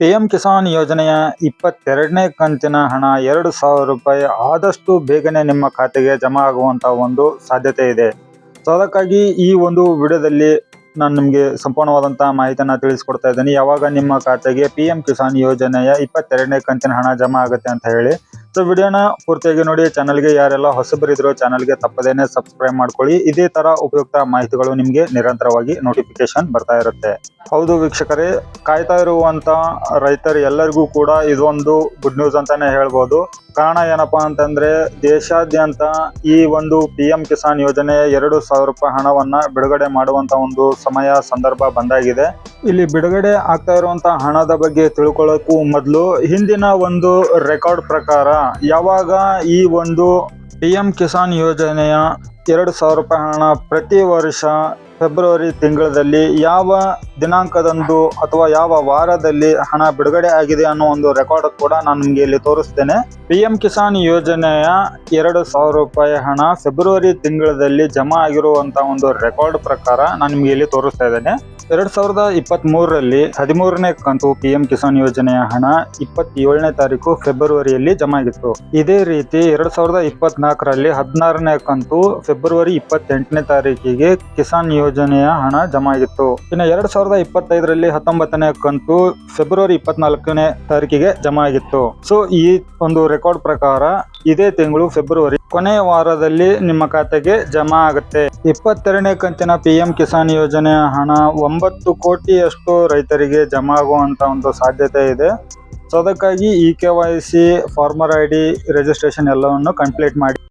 PM Kisan ಯೋಜನೆಯ ಇಪ್ಪತ್ತೆರಡನೇ ಕಂತಿನ ಹಣ ಎರಡು ಸಾವಿರ ರೂಪಾಯಿ ಆದಷ್ಟು ಬೇಗನೆ ನಿಮ್ಮ ಖಾತೆಗೆ ಜಮಾ ಆಗುವಂತಹ ಒಂದು ಸಾಧ್ಯತೆ ಇದೆ. ಸೊ ಅದಕ್ಕಾಗಿ ಈ ಒಂದು ವಿಡಿಯೋದಲ್ಲಿ ನಾನು ನಿಮಗೆ ಸಂಪೂರ್ಣವಾದಂತಹ ಮಾಹಿತಿಯನ್ನ ತಿಳಿಸ್ಕೊಡ್ತಾ ಇದ್ದೀನಿ. ಯಾವಾಗ ನಿಮ್ಮ ಖಾತೆಗೆ ಪಿ ಎಂ ಕಿಸಾನ್ ಯೋಜನೆಯ ಇಪ್ಪತ್ತೆರಡನೇ ಕಂತಿನ ಹಣ ಜಮಾ ಆಗುತ್ತೆ ಅಂತ ಹೇಳಿ. ಸೊ ವಿಡಿಯೋನ ಪೂರ್ತಿಯಾಗಿ ನೋಡಿ ಚಾನಲ್ಗೆ ಯಾರೆಲ್ಲ ಹೊಸಬರಿದ್ರು ಚಾನಲ್ಗೆ ತಪ್ಪದೇನೆ ಸಬ್ಸ್ಕ್ರೈಬ್ ಮಾಡ್ಕೊಳ್ಳಿ. ಇದೇ ತರ ಉಪಯುಕ್ತ ಮಾಹಿತಿಗಳು ನಿಮಗೆ ನಿರಂತರವಾಗಿ ನೋಟಿಫಿಕೇಶನ್ ಬರ್ತಾ ಇರುತ್ತೆ. ಹೌದು ವೀಕ್ಷಕರೇ, ಕಾಯ್ತಾ ಇರುವಂತ ರೈತರು ಎಲ್ಲರಿಗೂ ಕೂಡ ಇದೊಂದು ಗುಡ್ ನ್ಯೂಸ್ ಅಂತಾನೆ ಹೇಳ್ಬೋದು. ಕಾರಣ ಏನಪ್ಪಾ ಅಂತಂದ್ರೆ ದೇಶಾದ್ಯಂತ ಈ ಒಂದು ಪಿ ಎಂ ಕಿಸಾನ್ ಯೋಜನೆ ಎರಡು ಸಾವಿರ ರೂಪಾಯಿ ಹಣವನ್ನ ಬಿಡುಗಡೆ ಮಾಡುವಂತ ಒಂದು ಸಮಯ ಸಂದರ್ಭ ಬಂದಾಗಿದೆ. ಇಲ್ಲಿ ಬಿಡುಗಡೆ ಆಗ್ತಾ ಇರುವಂತಹ ಹಣದ ಬಗ್ಗೆ ತಿಳ್ಕೊಳ್ಳೋಕ್ಕೂ ಮೊದಲು ಹಿಂದಿನ ಒಂದು ರೆಕಾರ್ಡ್ ಪ್ರಕಾರ ಯಾವಾಗ ಈ ಒಂದು ಪಿ ಎಂ ಕಿಸಾನ್ ಯೋಜನೆಯ ಎರಡು ಸಾವಿರ ರೂಪಾಯಿ ಹಣ ಪ್ರತಿ ವರ್ಷ ಫೆಬ್ರವರಿ ತಿಂಗಳಲ್ಲಿ ಯಾವ ದಿನಾಂಕದಂದು ಅಥವಾ ಯಾವ ವಾರದಲ್ಲಿ ಹಣ ಬಿಡುಗಡೆ ಆಗಿದೆ ಅನ್ನೋ ಒಂದು ರೆಕಾರ್ಡ್ ಕೂಡ ನಾನು ನಿಮಗೆ ಇಲ್ಲಿ ತೋರಿಸ್ತೇನೆ. ಪಿ ಎಂ ಕಿಸಾನ್ ಯೋಜನೆಯ ಎರಡು ಸಾವಿರ ರೂಪಾಯಿ ಹಣ ಫೆಬ್ರವರಿ ತಿಂಗಳಲ್ಲಿ ಜಮಾ ಆಗಿರುವಂತಹ ಒಂದು ರೆಕಾರ್ಡ್ ಪ್ರಕಾರ ನಾನು ನಿಮಗೆ ಇಲ್ಲಿ ತೋರಿಸ್ತಾ ಇದ್ದೇನೆ. ಎರಡ್ ಸಾವಿರದ ಇಪ್ಪತ್ತ್ ಮೂರರಲ್ಲಿ ಹದಿಮೂರನೇ ಕಂತು ಪಿಎಂ ಕಿಸಾನ್ ಯೋಜನೆಯ ಹಣ ಇಪ್ಪತ್ತೇಳನೇ ತಾರೀಕು ಫೆಬ್ರವರಿಯಲ್ಲಿ ಜಮಾ ಆಗಿತ್ತು. ಇದೇ ರೀತಿ ಎರಡ್ ಸಾವಿರದ ಇಪ್ಪತ್ನಾಲ್ಕರಲ್ಲಿ ಹದಿನಾರನೇ ಕಂತು ಫೆಬ್ರವರಿ ಇಪ್ಪತ್ತೆಂಟನೇ ತಾರೀಕಿಗೆ ಕಿಸಾನ್ ಯೋಜನೆಯ ಹಣ ಜಮಾ ಆಗಿತ್ತು. ಇನ್ನು ಎರಡ್ ಸಾವಿರದ ಇಪ್ಪತ್ತೈದರಲ್ಲಿ ಹತ್ತೊಂಬತ್ತನೇ ಕಂತು ಫೆಬ್ರವರಿ ಇಪ್ಪತ್ನಾಲ್ಕನೇ ತಾರೀಕಿಗೆ ಜಮಾ ಆಗಿತ್ತು. ಸೊ ಈ ಒಂದು ರೆಕಾರ್ಡ್ ಪ್ರಕಾರ ಇದೇ ತಿಂಗಳು ಫೆಬ್ರವರಿ ಕೊನೆಯ ವಾರದಲ್ಲಿ ನಿಮ್ಮ ಖಾತೆಗೆ ಜಮಾ ಆಗುತ್ತೆ. ಇಪ್ಪತ್ತೆರಡನೇ ಕಂತಿನ ಪಿಎಂ ಕಿಸಾನ್ ಯೋಜನೆಯ ಹಣ ಒಂಬತ್ತು ಕೋಟಿಯಷ್ಟು ರೈತರಿಗೆ ಜಮಾ ಆಗುವಂತ ಒಂದು ಸಾಧ್ಯತೆ ಇದೆ. ಸೊ ಅದಕ್ಕಾಗಿ E K Y C farmer I D registration ಎಲ್ಲವನ್ನು ಕಂಪ್ಲೀಟ್ ಮಾಡಿ.